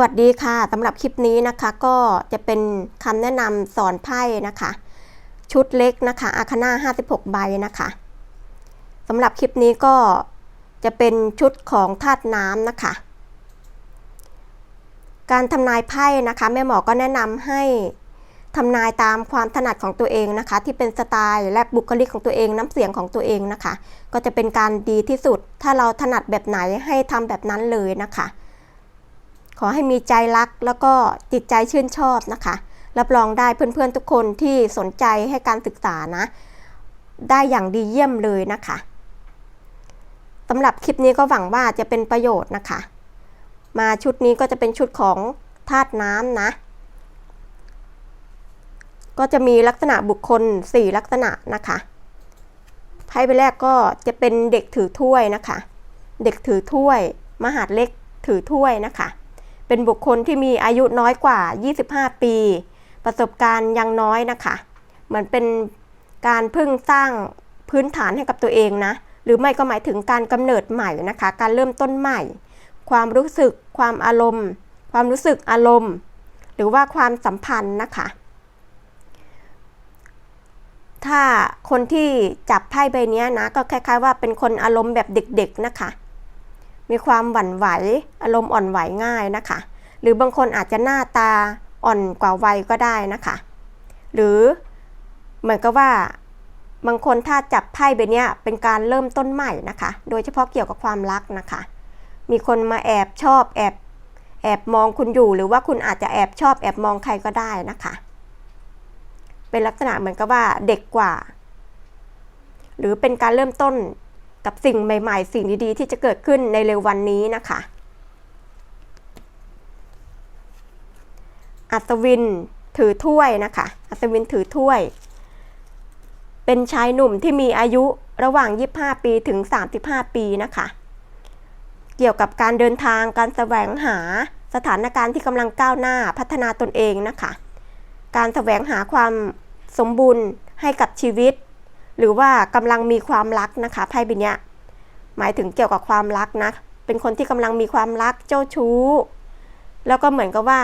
วัสดีค่ะสำหรับคลิปนี้นะคะก็จะเป็นคำแนะนำสอนไพ่นะคะ ชุดเล็กนะคะอาคาน่า56 ใบนะคะสำหรับคลิปนี้ก็จะเป็นชุดของธาตุน้ำนะคะ การทำนายไพ่นะคะแม่หมอก็แนะนำให้ทำนายตามความถนัดของตัวเองนะคะ ที่เป็นสไตล์และบุคลิกของตัวเองน้ำเสียงของตัวเองนะคะ ก็จะเป็นการดีที่สุด ถ้าเราถนัดแบบไหนให้ทำแบบนั้นเลยนะคะ ขอให้มีใจรักแล้วก็จิตใจชื่นชอบนะคะ รับรองได้เพื่อนๆทุกคนที่สนใจให้การศึกษานะ ได้อย่างดีเยี่ยมเลยนะคะสำหรับคลิปนี้ก็หวังว่าจะเป็นประโยชน์นะคะ มาชุดนี้ก็จะเป็นชุดของธาตุน้ำนะ ก็จะมีลักษณะบุคคล 4 ลักษณะนะคะไพ่ใบแรกก็จะเป็นเด็กถือถ้วยนะคะ เด็กถือถ้วย มหาดเล็กถือถ้วยนะคะ เป็นบุคคลที่มีอายุน้อยกว่า 25 ปี ประสบการณ์ยังน้อยนะคะ เหมือนเป็นการพิ่งสร้างพื้นฐานให้กับตัวเองนะ หรือไม่ก็หมายถึงการกำเนิดใหม่นะคะ การเริ่มต้นใหม่ ความรู้สึก ความอารมณ์ ความรู้สึกอารมณ์ หรือว่าความสัมพันธ์นะคะ ถ้าคนที่จับไพ่ใบนี้นะ ก็คล้ายๆว่าเป็นคนอารมณ์แบบเด็กๆนะคะ มีความหวั่นไหว อารมณ์อ่อนไหวง่ายนะคะ หรือบางคนอาจจะหน้าตาอ่อนกว่าวัยก็ได้นะคะ หรือเหมือนกับว่าบางคนถ้าจับไพ่ใบนี้เป็นการเริ่มต้นใหม่นะคะ โดยเฉพาะเกี่ยวกับความรักนะคะ มีคนมาแอบชอบแอบแอบมองคุณอยู่หรือว่าคุณอาจจะแอบชอบแอบมองใครก็ได้นะคะ เป็นลักษณะเหมือนกับว่าเด็กกว่า หรือเป็นการเริ่มต้น กับสิ่งใหม่ๆ สิ่งดีๆ ที่จะเกิดขึ้นในเร็ววันนี้นะคะ อัศวินถือถ้วยนะคะ อัศวินถือถ้วย เป็นชายหนุ่มที่มีอายุระหว่าง 25 ปีถึง 35 ปีนะคะ เกี่ยวกับการเดินทาง การแสวงหาสถานการณ์ที่กำลังก้าวหน้าพัฒนาตนเองนะคะ การแสวงหาความสมบูรณ์ให้กับชีวิต หรือว่ากำลังมีความรักนะคะไพ่ใบนี้หมายถึงเกี่ยวกับความรักนะ เป็นคนที่กำลังมีความรักเจ้าชู้ แล้วก็เหมือนกับว่า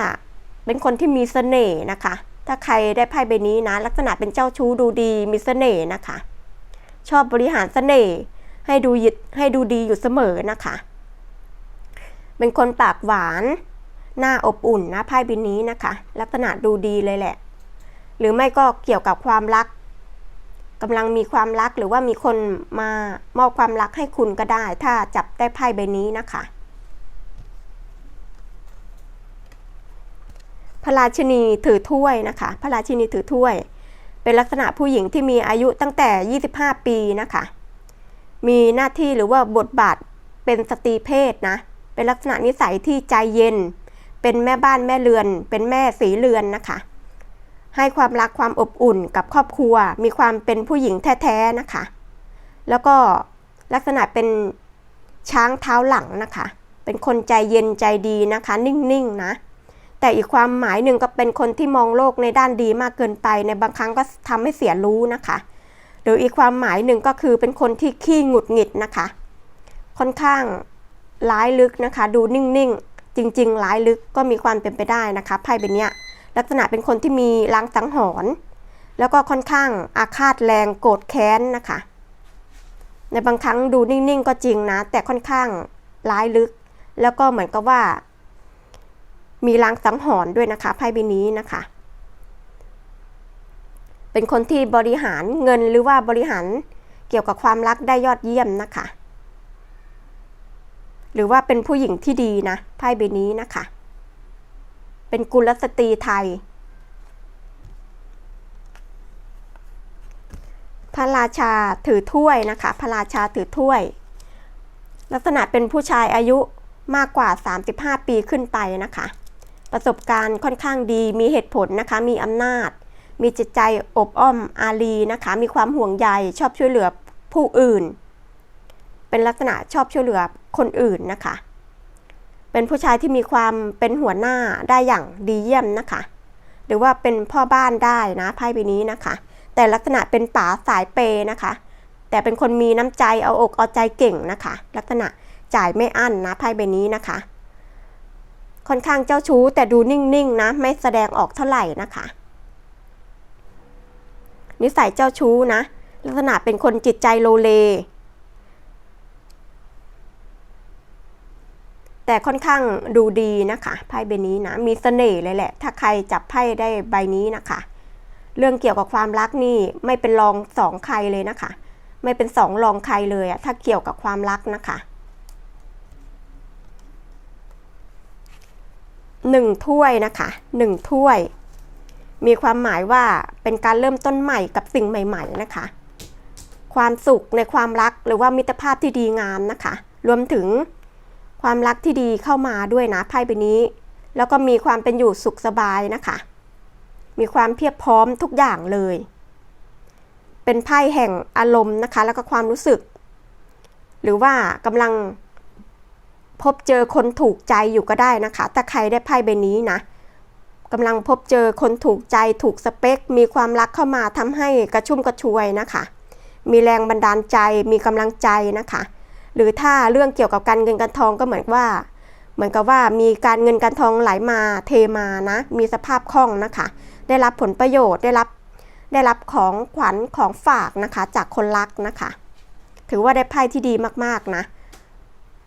เป็นคนที่มีเสน่ห์นะคะ ถ้าใครได้ไพ่ใบนี้นะ ลักษณะเป็นเจ้าชู้ดูดีมีเสน่ห์นะคะ ชอบบริหารเสน่ห์ให้ดูยิดให้ดูดีอยู่เสมอนะคะ เป็นคนปากหวานหน้าอบอุ่นนะไพ่ใบนี้นะคะ ลักษณะดูดีเลยแหละ หรือไม่ก็เกี่ยวกับความรัก กำลังมีความรักหรือว่ามีคนมามอบความรักให้คุณก็ได้ ถ้าจับได้ไพ่ใบนี้นะคะพระราชินีถือถ้วยนะคะ พระราชินีถือถ้วย เป็นลักษณะผู้หญิงที่มีอายุตั้งแต่ 25 ปีนะคะ มีหน้าที่หรือว่าบทบาทเป็นสตรีเพศนะ เป็นลักษณะนิสัยที่ใจเย็น เป็นแม่บ้านแม่เรือน เป็นแม่สีเรือนนะคะ ให้ความรักความอบอุ่นกับครอบครัว มีความเป็นผู้หญิงแท้ๆนะคะ แล้วก็ลักษณะเป็นช้างเท้าหลังนะคะ เป็นคนใจเย็นใจดีนะคะ นิ่งๆนะแต่อีกความหมายหนึ่งก็เป็นคนที่มองโลกในด้านดีมากเกินไป ในบางครั้งก็ทำให้เสียรู้นะคะ หรืออีกความหมายหนึ่งก็คือเป็นคนที่ขี้หงุดหงิดนะคะ ค่อนข้างร้ายลึกนะคะ ดูนิ่งๆ จริง ๆ ร้ายลึกก็มีความเป็นไปได้นะคะไพ่เป็นเนี้ย ลักษณะเป็นคนที่มีล้างสังหรณ์แล้วก็ค่อนข้างอาฆาตแรงโกรธแค้นนะคะ ในบางครั้งดูนิ่งๆก็จริงนะ แต่ค่อนข้างร้ายลึก แล้วก็เหมือนกับว่า มีลางสังหรณ์ด้วยนะคะไพ่ใบนี้นะคะ เป็นคนที่บริหารเงินหรือว่าบริหารเกี่ยวกับความรักได้ยอดเยี่ยมนะคะ หรือว่าเป็นผู้หญิงที่ดีนะไพ่ใบนี้นะคะ เป็นกุลสตรีไทย พระราชาถือถ้วยนะคะ พระราชาถือถ้วย ลักษณะเป็นผู้ชายอายุมากกว่า 35 ปีขึ้นไปนะคะ ประสบการณ์ค่อนข้างดี มีเหตุผลนะคะ มีอำนาจ มีจิตใจอบอ้อมอารีนะคะ มีความห่วงใย ชอบช่วยเหลือผู้อื่น เป็นลักษณะชอบช่วยเหลือคนอื่นนะคะ เป็นผู้ชายที่มีความเป็นหัวหน้าได้อย่างดีเยี่ยมนะคะ หรือว่าเป็นพ่อบ้านได้นะไพ่ใบนี้นะคะ แต่ลักษณะเป็นป๋าสายเปนะคะ แต่เป็นคนมีน้ำใจเอาอกเอาใจเก่งนะคะ ลักษณะจ่ายไม่อั้นนะไพ่ใบนี้นะคะ ค่อนข้างเจ้าชู้แต่ดูนิ่งๆนะไม่แสดงออกเท่าไหร่นะคะ นิสัยเจ้าชู้นะ ลักษณะเป็นคนจิตใจโลเล แต่ค่อนข้างดูดีนะคะไพ่ใบนี้นะมีเสน่ห์เลยแหละ ถ้าใครจับไพ่ได้ใบนี้นะคะ เรื่องเกี่ยวกับความรักนี่ไม่เป็นรองสองใครเลยนะคะ ไม่เป็นสองรองใครเลยอะถ้าเกี่ยวกับความรักนะคะหนึ่งถ้วยนะคะหนึ่งถ้วย มีความหมายว่าเป็นการเริ่มต้นใหม่กับสิ่งใหม่ ๆนะคะ ความสุขในความรักหรือว่ามิตรภาพที่ดีงามนะคะ รวมถึง ความรักที่ดีเข้ามาด้วยนะไพ่ใบนี้ แล้วก็มีความเป็นอยู่สุขสบายนะคะ มีความเพียบพร้อมทุกอย่างเลย เป็นไพ่แห่งอารมณ์นะคะ แล้วก็ความรู้สึก หรือว่ากำลังพบเจอคนถูกใจอยู่ก็ได้นะคะถ้าใครได้ไพ่ใบนี้นะกำลังพบเจอคนถูกใจถูกสเปค มีความรักเข้ามาทำให้กระชุ่มกระชวยนะคะ มีแรงบันดาลใจมีกำลังใจนะคะ หรือถ้าเรื่องเกี่ยวกับการเงินการทองก็เหมือนว่า เหมือนกับว่ามีการเงินการทองไหลมาเทมานะ มีสภาพคล่องนะคะ ได้รับผลประโยชน์ได้รับได้รับของขวัญของฝากนะคะ จากคนรักนะคะ ถือว่าได้ไพ่ที่ดีมากๆนะ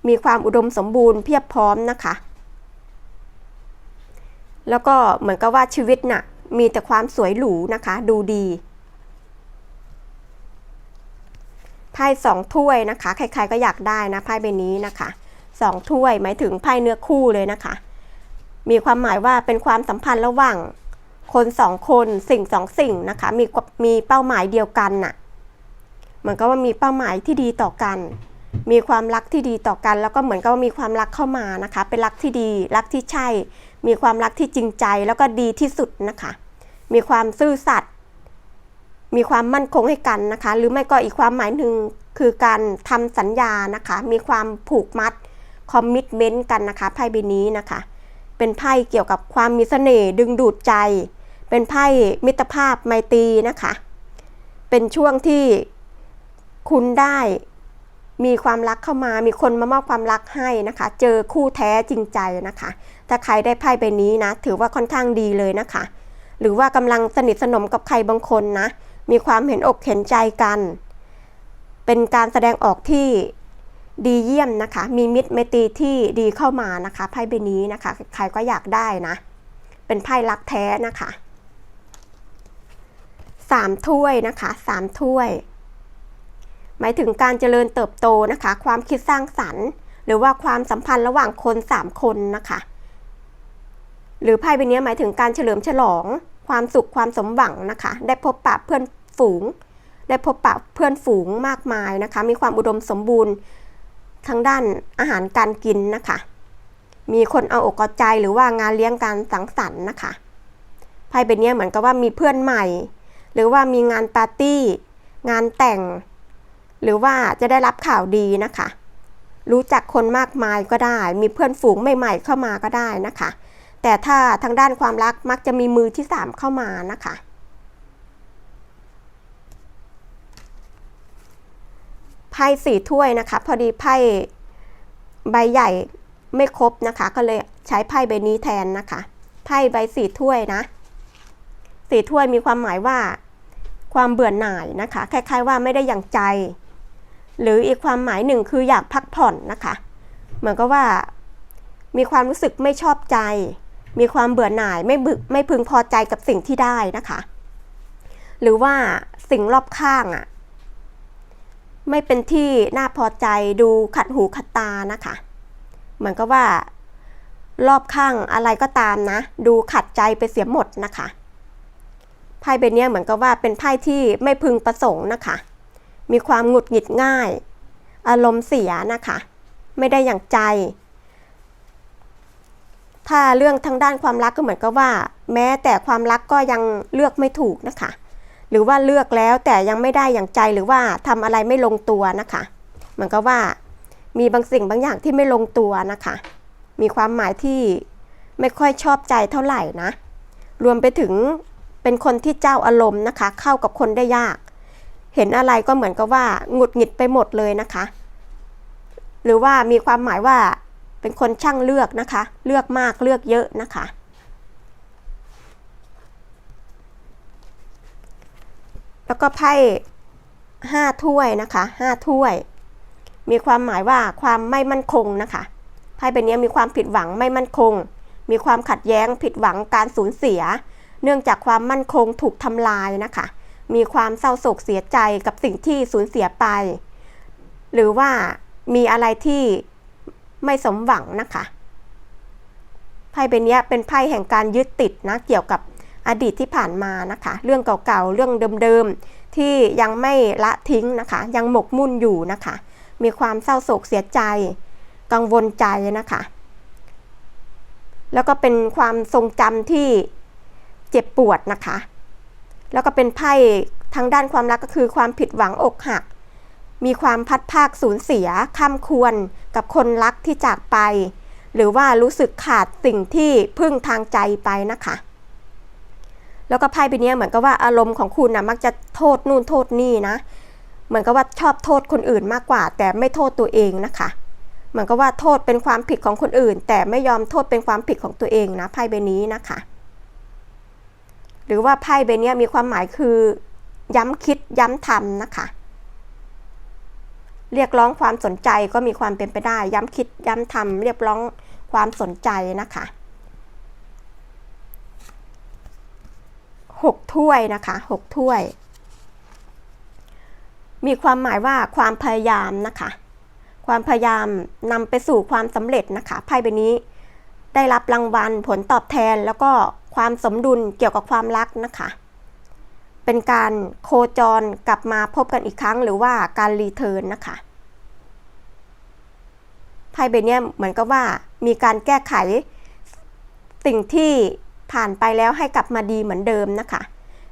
มีความอุดมสมบูรณ์เพียบพร้อมนะคะ แล้วก็เหมือนกับว่าชีวิตน่ะมีแต่ความสวยหรูนะคะ ดูดี ไพ่สองถ้วยนะคะ ใครๆก็อยากได้นะไพ่ใบนี้นะคะสองถ้วยหมายถึงไพ่เนื้อคู่เลยนะคะ มีความหมายว่าเป็นความสัมพันธ์ระหว่างคนสองคนสิ่งสองสิ่งนะคะ มีมีเป้าหมายเดียวกันน่ะเหมือนกับว่ามีเป้าหมายที่ดีต่อกัน มีความรักที่ดีต่อกัน แล้วก็เหมือนกับว่ามีความรักเข้ามานะคะ เป็นรักที่ดีรักที่ใช่ มีความรักที่จริงใจแล้วก็ดีที่สุดนะคะ มีความซื่อสัตย์ มีความมั่นคงให้กันนะคะ หรือไม่ก็อีกความหมายหนึ่งคือการทำสัญญานะคะ มีความผูกมัดคอมมิชเมนต์กันนะคะไพ่ใบนี้นะคะ เป็นไพ่เกี่ยวกับความมีเสน่ห์ดึงดูดใจ เป็นไพ่มิตรภาพไมตรีนะคะ เป็นช่วงที่คุณได้มีความรักเข้ามา มีคนมามอบความรักให้นะคะ เจอคู่แท้จริงใจนะคะ ถ้าใครได้ไพ่ใบนี้นะ ถือว่าค่อนข้างดีเลยนะคะ หรือว่ากำลังสนิทสนมกับใครบางคนนะ มีความเห็นอกเห็นใจกัน เป็นการแสดงออกที่ดีเยี่ยมนะคะ มีมิตรไมตรีที่ดีเข้ามานะคะไพ่ใบนี้นะคะ ใครก็อยากได้นะ เป็นไพ่รักแท้นะคะสามถ้วยนะคะสามถ้วย หมายถึงการเจริญเติบโตนะคะ ความคิดสร้างสรรค์ หรือว่าความสัมพันธ์ระหว่างคนสามคนนะคะ หรือไพ่ใบนี้หมายถึงการเฉลิมฉลอง ความสุขความสมหวังนะคะ ได้พบปะเพื่อนฝูง ได้พบปะเพื่อนฝูงมากมายนะคะ มีความอุดมสมบูรณ์ทางด้านอาหารการกินนะคะ มีคนเอาอกเอาใจหรือว่างานเลี้ยงการสังสรรค์นะคะไพ่ใบนี้เหมือนกับว่ามีเพื่อนใหม่ หรือว่ามีงานปาร์ตี้ งานแต่ง หรือว่าจะได้รับข่าวดีนะคะ รู้จักคนมากมายก็ได้ มีเพื่อนฝูงใหม่ ๆ เข้ามาก็ได้นะคะ แต่ถ้าทางด้านความรักมักจะมีมือที่สามเข้ามานะคะ ไพ่สี่ถ้วยนะคะ พอดีไพ่ใบใหญ่ไม่ครบนะคะ ก็เลยใช้ไพ่ใบนี้แทนนะคะ ไพ่ใบสี่ถ้วยนะสี่ถ้วยมีความหมายว่า ความเบื่อหน่ายนะคะ คล้ายๆว่าไม่ได้อย่างใจ หรืออีกความหมายหนึ่งคืออยากพักผ่อนนะคะ เหมือนกับว่ามีความรู้สึกไม่ชอบใจ มีความเบื่อหน่ายไม่บึกไม่พึงพอใจกับสิ่งที่ได้นะคะ หรือว่าสิ่งรอบข้างอะ่ะไม่เป็นที่น่าพอใจดูขัดหูขัดตานะคะ เหมือนกับว่า รอบข้างอะไรก็ตามนะ ดูขัดใจไปเสียหมดนะคะไพ่ใบนี้เหมือนกับว่าเป็นไพ่ที่ไม่พึงประสงค์นะคะ มีความหงุดหงิดง่าย อารมณ์เสียนะคะ ไม่ได้อย่างใจ ถ้าเรื่องทางด้านความรักก็เหมือนกับว่า แม้แต่ความรักก็ยังเลือกไม่ถูกนะคะ หรือว่าเลือกแล้วแต่ยังไม่ได้อย่างใจหรือว่าทำอะไรไม่ลงตัวนะคะ เหมือนกับว่ามีบางสิ่งบางอย่างที่ไม่ลงตัวนะคะ มีความหมายที่ไม่ค่อยชอบใจเท่าไหร่นะ รวมไปถึงเป็นคนที่เจ้าอารมณ์นะคะ เข้ากับคนได้ยาก เห็นอะไรก็เหมือนกับว่าหงุดหงิดไปหมดเลยนะคะ หรือว่ามีความหมายว่า เป็นคนช่างเลือกนะคะ เลือกมากเลือกเยอะนะคะ แล้วก็ไพ่ห้าถ้วยนะคะห้าถ้วย มีความหมายว่าความไม่มั่นคงนะคะไพ่ใบนี้มีความผิดหวังไม่มั่นคง มีความขัดแย้งผิดหวังการสูญเสีย เนื่องจากความมั่นคงถูกทำลายนะคะ มีความเศร้าโศกเสียใจกับสิ่งที่สูญเสียไป หรือว่ามีอะไรที่ ไม่สมหวังนะคะ ไพ่ใบนี้เป็นไพ่แห่งการยึดติดนะเกี่ยวกับอดีตที่ผ่านมานะคะ เรื่องเก่าๆ เรื่องเดิมๆ ที่ยังไม่ละทิ้งนะคะ ยังหมกมุ่นอยู่นะคะ มีความเศร้าโศกเสียใจ กังวลใจนะคะ แล้วก็เป็นความทรงจำที่เจ็บปวดนะคะ แล้วก็เป็นไพ่ทางด้านความรักก็คือความผิดหวังอกหัก มีความพัดภาคสูญเสียข้ามควร กับคนรักที่จากไป หรือว่ารู้สึกขาดสิ่งที่พึ่งทางใจไปนะคะ แล้วก็ไพ่ใบนี้เหมือนกับว่าอารมณ์ของคุณนะมักจะโทษนู่นโทษนี่นะ เหมือนกับว่าชอบโทษคนอื่นมากกว่า แต่ไม่โทษตัวเองนะคะเหมือนกับว่าโทษเป็นความผิดของคนอื่น แต่ไม่ยอมโทษเป็นความผิดของตัวเองนะไพ่ใบนี้นะคะหรือว่าไพ่ใบนี้มีความหมายคือ ย้ำคิดย้ำทำนะคะ เรียกร้องความสนใจก็มีความเป็นไปได้ ย้ำคิดย้ำทำเรียกร้องความสนใจนะคะหกถ้วยนะคะหกถ้วย มีความหมายว่าความพยายามนะคะ ความพยายามนำไปสู่ความสำเร็จนะคะไพ่ใบนี้ได้รับรางวัลผลตอบแทนแล้วก็ความสมดุลเกี่ยวกับความรักนะคะ เป็นการโคจรกลับมาพบกันอีกครั้งหรือว่าการรีเทิร์นนะคะไพ่ใบนี้เหมือนกับว่ามีการแก้ไขสิ่งที่ผ่านไปแล้วให้กลับมาดีเหมือนเดิมนะคะ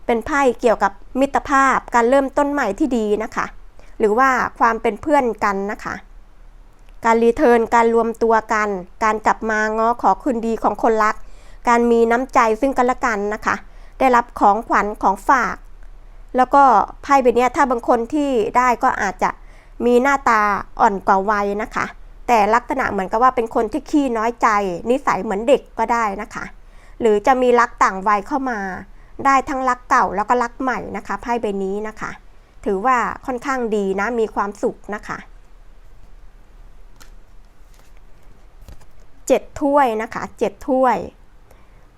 เป็นไพ่เกี่ยวกับมิตรภาพการเริ่มต้นใหม่ที่ดีนะคะ หรือว่าความเป็นเพื่อนกันนะคะ การรีเทิร์นการรวมตัวกัน การกลับมาง้อขอคืนดีของคนรัก การมีน้ำใจซึ่งกันและกันนะคะ ได้รับของขวัญของฝาก แล้วก็ไพ่ใบนี้ถ้าบางคนที่ได้ก็อาจจะมีหน้าตาอ่อนกว่าวัยนะคะ แต่ลักษณะเหมือนกับว่าเป็นคนที่ขี้น้อยใจ นิสัยเหมือนเด็กก็ได้นะคะ หรือจะมีรักต่างวัยเข้ามา ได้ทั้งรักเก่าแล้วก็รักใหม่นะคะไพ่ใบนี้นะคะ ถือว่าค่อนข้างดีนะมีความสุขนะคะเจ็ดถ้วยนะคะเจ็ดถ้วย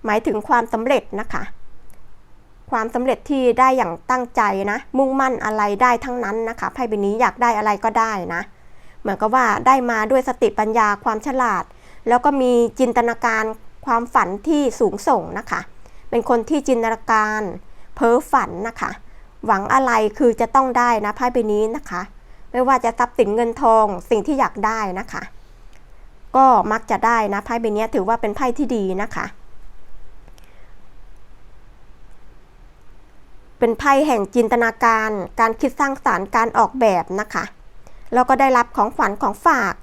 หมายถึงความสำเร็จนะคะ ความสำเร็จที่ได้อย่างตั้งใจนะ มุ่งมั่นอะไรได้ทั้งนั้นนะคะไพ่ใบนี้อยากได้อะไรก็ได้นะ เหมือนกับว่าได้มาด้วยสติปัญญาความฉลาด แล้วก็มีจินตนาการความฝันที่สูงส่งนะคะ เป็นคนที่จินตนาการเพ้อฝันนะคะ หวังอะไรคือจะต้องได้นะไพ่ใบนี้นะคะ ไม่ว่าจะทรัพย์สินเงินทองสิ่งที่อยากได้นะคะ ก็มักจะได้นะไพ่ใบนี้ถือว่าเป็นไพ่ที่ดีนะคะ เป็นไพ่แห่งจินตนาการ การคิดสร้างสารรค์การออกแบบนะคะ แล้วก็ได้รับของขวัญของฝาก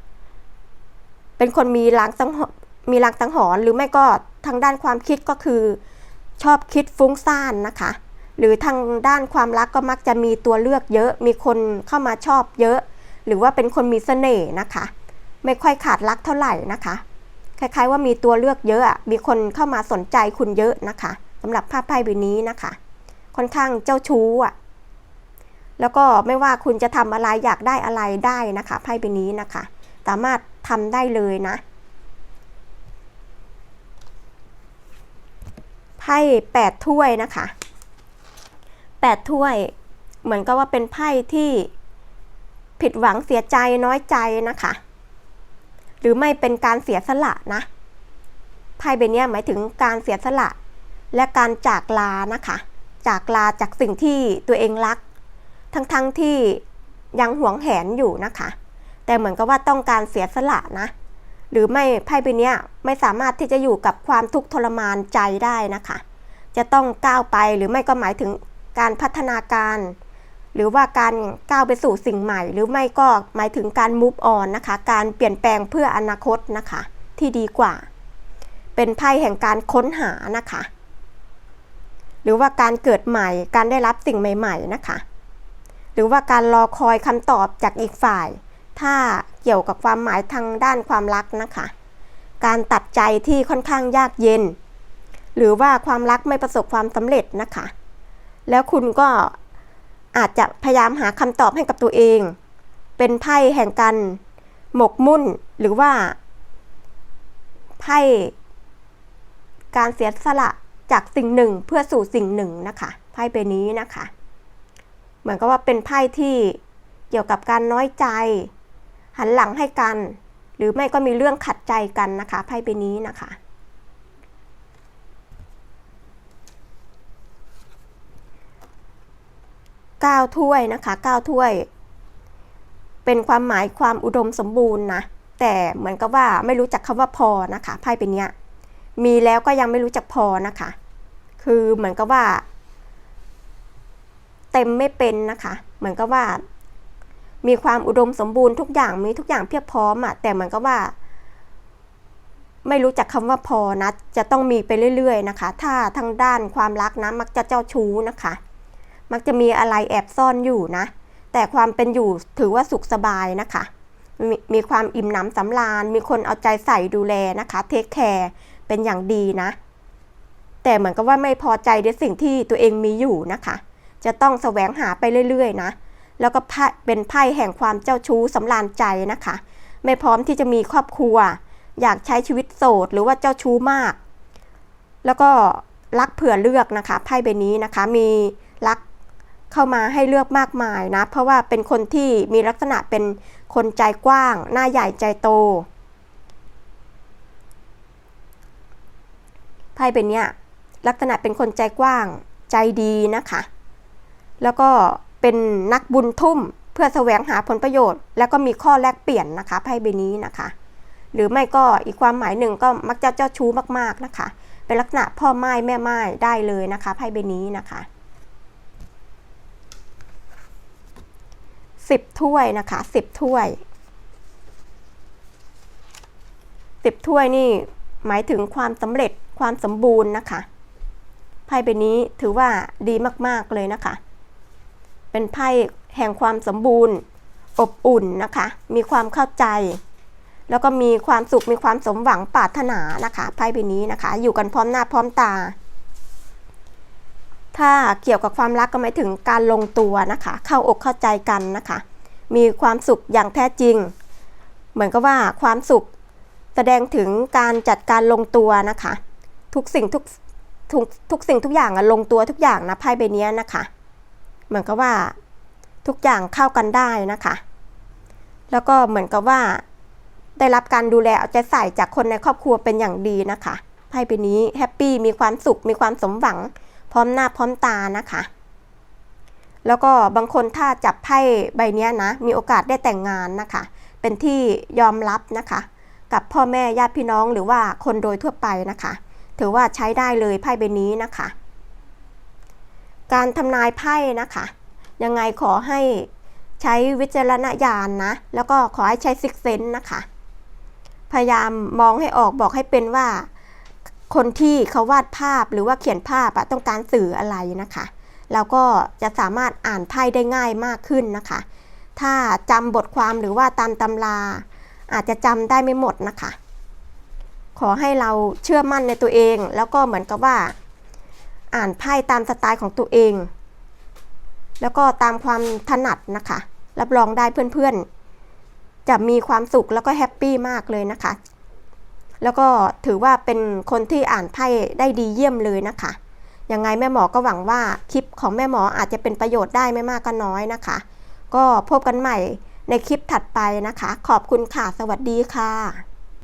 เป็นคนมีลางสังหมีลางสังหรณ์หรือไม่ก็ทางด้านความคิดก็คือ ชอบคิดฟุ้งซ่านนะคะ หรือทางด้านความรักก็มักจะมีตัวเลือกเยอะ มีคนเข้ามาชอบเยอะ หรือว่าเป็นคนมีเสน่ห์นะคะ ไม่ค่อยขาดรักเท่าไหร่นะคะ คล้ายๆว่ามีตัวเลือกเยอะ มีคนเข้ามาสนใจคุณเยอะนะคะสำหรับภาพไพ่ใบนี้นะคะ ค่อนข้างเจ้าชู้อะแล้วก็ไม่ว่าคุณจะทำอะไรอยากได้อะไรได้นะคะไพ่ใบนี้นะคะ สามารถทำได้เลยนะไพ่แปดถ้วยนะคะแปดถ้วย เหมือนกับว่าเป็นไพ่ที่ผิดหวังเสียใจน้อยใจนะคะ หรือไม่เป็นการเสียสละนะไพ่ใบนี้หมายถึงการเสียสละ และการจากลานะคะ จากลาจากสิ่งที่ตัวเองรัก ทั้งๆทที่ยังหวงแหนอยู่นะคะ แต่เหมือนกับว่าต้องการเสียสละนะ หรือไม่ไพ่ใบนี้ไม่สามารถที่จะอยู่กับความทุกข์ทรมานใจได้นะคะ จะต้องก้าวไปหรือไม่ก็หมายถึงการพัฒนาการ หรือว่าการก้าวไปสู่สิ่งใหม่ หรือไม่ก็หมายถึงการ move on นะคะ การเปลี่ยนแปลงเพื่ออนาคตนะคะ ที่ดีกว่า เป็นไพ่แห่งการค้นหานะคะ หรือว่าการเกิดใหม่ การได้รับสิ่งใหม่ ๆ นะคะ หรือว่าการรอคอยคำตอบจากอีกฝ่าย ถ้าเกี่ยวกับความหมายทางด้านความรักนะคะ การตัดใจที่ค่อนข้างยากเย็น หรือว่าความรักไม่ประสบความสำเร็จนะคะ แล้วคุณก็อาจจะพยายามหาคำตอบให้กับตัวเอง เป็นไพ่แห่งการหมกมุ่นหรือว่าไพ่การเสียสละ จากสิ่งหนึ่งเพื่อสู่สิ่งหนึ่งนะคะไพ่ใบนี้นะคะ เหมือนกับว่าเป็นไพ่ที่เกี่ยวกับการน้อยใจ หันหลังให้กัน หรือไม่ก็มีเรื่องขัดใจกันนะคะไพ่ใบนี้นะคะก้าถ้วยนะคะก้าถ้วย เป็นความหมายความอุดมสมบูรณ์นะ แต่เหมือนกับว่าไม่รู้จักคำว่าพอนะคะไพ่เป็นเนี้ย มีแล้วก็ยังไม่รู้จักพอนะคะ คือเหมือนกับว่า เต็มไม่เป็นนะคะ เหมือนกับว่า มีความอุดมสมบูรณ์ทุกอย่างมีทุกอย่างเพียบพร้อมอะแต่เหมือนกับว่า ไม่รู้จักคำว่าพอนะจะต้องมีไปเรื่อยๆนะคะ ถ้าทางด้านความรักนะมักจะเจ้าชู้นะคะ มักจะมีอะไรแอบซ่อนอยู่นะ แต่ความเป็นอยู่ถือว่าสุขสบายนะคะมมีความอิ่มหนำสำราญ มีคนเอาใจใส่ดูแลนะคะ เทคแคร์เป็นอย่างดีนะ แต่เหมือนกับว่าไม่พอใจในสิ่งที่ตัวเองมีอยู่นะคะ จะต้องแสวงหาไปเรื่อยๆนะ แล้วก็เป็นไพ่แห่งความเจ้าชู้สำราญใจนะคะ ไม่พร้อมที่จะมีครอบครัว อยากใช้ชีวิตโสดหรือว่าเจ้าชู้มาก แล้วก็รักเผื่อเลือกนะคะไพ่ใบนี้นะคะมีรักเข้ามาให้เลือกมากมายนะ เพราะว่าเป็นคนที่มีลักษณะเป็นคนใจกว้าง หน้าใหญ่ใจโตไพ่เป็นเนี้ย ลักษณะเป็นคนใจกว้างใจดีนะคะ แล้วก็เป็นนักบุญทุ่มเพื่อแสวงหาผลประโยชน์ แล้วก็มีข้อแลกเปลี่ยนนะคะไพ่ใบนี้นะคะ หรือไม่ก็อีกความหมายหนึ่งก็มักจะเจ้าชู้มากๆนะคะ เป็นลักษณะพ่อไม้แม่ไม้ได้เลยนะคะไพ่ใบนี้นะคะสิบถ้วยนะคะสิบถ้วยสิบถ้วยนี่หมายถึงความสำเร็จความสมบูรณ์นะคะ ไพ่ใบนี้ถือว่าดีมากๆเลยนะคะ เป็นไพ่แห่งความสมบูรณ์ อบอุ่นนะคะ มีความเข้าใจ แล้วก็มีความสุขมีความสมหวังปรารถนานะคะไพ่ใบนี้นะคะ อยู่กันพร้อมหน้าพร้อมตา ถ้าเกี่ยวกับความรักก็หมายถึงการลงตัวนะคะ เข้าอกเข้าใจกันนะคะ มีความสุขอย่างแท้จริง เหมือนกับว่าความสุขแสดงถึงการจัดการลงตัวนะคะ ทุกสิ่งทุก ทุกทุกสิ่งทุกอย่างลงตัวทุกอย่างนะไพ่ใบนี้นะคะ เหมือนกับว่าทุกอย่างเข้ากันได้นะคะ แล้วก็เหมือนกับว่า ได้รับการดูแลเอาใจใส่จากคนในครอบครัวเป็นอย่างดีนะคะไพ่ใบนี้แฮปปี้มีความสุขมีความสมหวัง พร้อมหน้าพร้อมตานะคะ แล้วก็บางคนถ้าจับไพ่ใบนี้นะ มีโอกาสได้แต่งงานนะคะ เป็นที่ยอมรับนะคะ กับพ่อแม่ญาติพี่น้องหรือว่าคนโดยทั่วไปนะคะ ถือว่าใช้ได้เลยไพ่ใบนี้นะคะ การทำนายไพ่นะคะ ยังไงขอให้ใช้วิจารณญาณนนะ แล้วก็ขอให้ใช้ซิกเซนนะคะ พยายามมองให้ออกบอกให้เป็นว่า คนที่เขาวาดภาพหรือว่าเขียนภาพต้องการสื่ออะไรนะคะแล้วก็จะสามารถอ่านไพ่ได้ง่ายมากขึ้นนะคะ ถ้าจำบทความหรือว่าตามตำรา อาจจะจำได้ไม่หมดนะคะ ขอให้เราเชื่อมั่นในตัวเอง แล้วก็เหมือนกับว่า อ่านไพ่ตามสไตล์ของตัวเอง แล้วก็ตามความถนัดนะคะ รับรองได้เพื่อนๆ จะมีความสุขแล้วก็แฮปปี้มากเลยนะคะ แล้วก็ถือว่าเป็นคนที่อ่านไพ่ได้ดีเยี่ยมเลยนะคะยังไงแม่หมอก็หวังว่าคลิปของแม่หมออาจจะเป็นประโยชน์ได้ไม่มากก็น้อยนะคะ ก็พบกันใหม่ในคลิปถัดไปนะคะ ขอบคุณค่ะ สวัสดีค่ะ